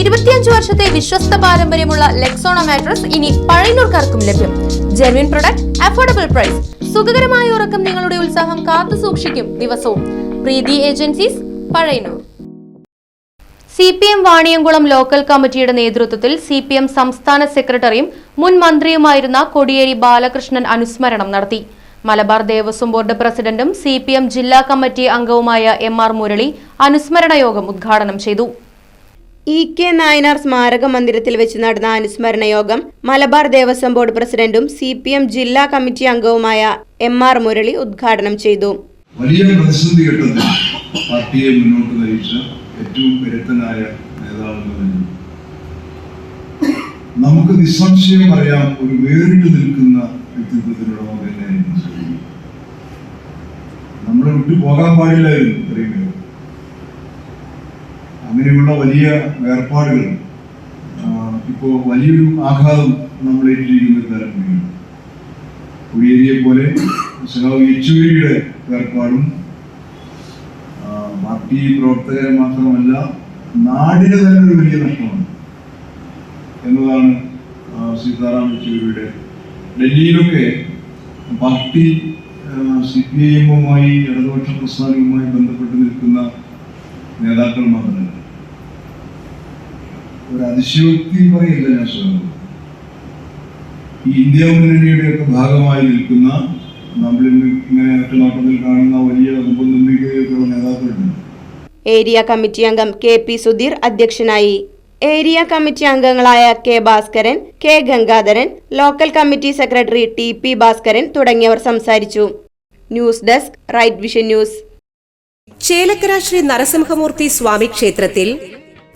ഇരുപത്തിയഞ്ച് വർഷത്തെ വിശ്വസ്ത പാരമ്പര്യമുള്ള ലെക്സോണ മാട്രസ് ഇനി പഴയനൂർക്കാർക്കും ലഭ്യം. ജെർവിൻ പ്രൊഡക്റ്റ് അഫോർഡബിൾ പ്രൈസ് സുഖകരമായ ഉറക്കം നിങ്ങളുടെ ഉത്സാഹം കാത്തു സൂക്ഷിക്കും ദിവസവും. Preethi agencies Pazhayanur C P M Vaniyamkulam local കമ്മിറ്റിയുടെ നേതൃത്വത്തിൽ സി പി എം സംസ്ഥാന സെക്രട്ടറിയും മുൻ മന്ത്രിയുമായിരുന്ന കൊടിയേരി ബാലകൃഷ്ണൻ അനുസ്മരണം നടത്തി. മലബാർ ദേവസ്വം ബോർഡ് പ്രസിഡന്റും സി ജില്ലാ കമ്മിറ്റി അംഗവുമായ എം ആർ മുരളി അനുസ്മരണ യോഗം ഉദ്ഘാടനം ചെയ്തു. ഇ കെ നായനാർ സ്മാരക മന്ദിരത്തിൽ വെച്ച് നടന്ന അനുസ്മരണ യോഗം മലബാർ ദേവസ്വം ബോർഡ് പ്രസിഡന്റും സി പി എം ജില്ലാ കമ്മിറ്റി അംഗവുമായ എം ആർ മുരളി ഉദ്ഘാടനം ചെയ്തു വലിയ പ്രതിസന്ധി ഘട്ടത്തിൽ പാർട്ടിയെ മുന്നോട്ട് നയിച്ച ഏറ്റവും കരുത്തനായ നേതാവ് നമുക്ക് നിസ്സംശയം പറയാം ഒരു വേറിട്ട് നിൽക്കുന്ന വ്യക്തിത്വത്തിനുള്ള തന്നെയായിരുന്നു. നമ്മളെ വിട്ടു പോകാൻ പാടില്ലായിരുന്നു. അങ്ങനെയുള്ള വലിയ വേർപാടുകൾ ഇപ്പോൾ ഇപ്പോ വലിയൊരു ആഘാതം നമ്മളേറ്റിരിക്കുന്ന ഒരു തരം കൂടിയാണ് കുടിയേരിയെ പോലെ യെച്ചൂരിയുടെ വേർപാടും പാർട്ടി പ്രവർത്തകരെ മാത്രമല്ല നാടിന് തന്നെ ഒരു വലിയ നഷ്ടമാണ് എന്നതാണ് സീതാറാം യെച്ചൂരിയുടെ ഡൽഹിയിലൊക്കെ പാർട്ടി സി പി ഐ എമ്മുമായി ഇടതുപക്ഷ പ്രസ്ഥാനവുമായി ബന്ധപ്പെട്ട് നിൽക്കുന്ന നേതാക്കൾ മാത്രമല്ല. ഒരു അതിശയോക്തി പറയില്ല ഞാൻ ശ്രമിക്കുന്നത് ഈ ഇന്ത്യ മുന്നണിയുടെ ഒക്കെ ഭാഗമായി നിൽക്കുന്ന നമ്മൾ ഇങ്ങനെ ഒറ്റനോട്ടത്തിൽ കാണുന്ന വലിയ ഉപനിർമ്മിക്കുകയൊക്കെയുള്ള നേതാക്കളുണ്ട്. ഏരിയ കമ്മിറ്റി അംഗം കെ പി സുധീർ അധ്യക്ഷനായി. ഏരിയ കമ്മിറ്റി അംഗങ്ങളായ K Bhaskaran K Gangadharan local committee secretary T P Bhaskaran തുടങ്ങിയവർ സംസാരിച്ചു. News desk right vision news. Chelakkara Sri Narasimhamoorthy Swami ക്ഷേത്രത്തിൽ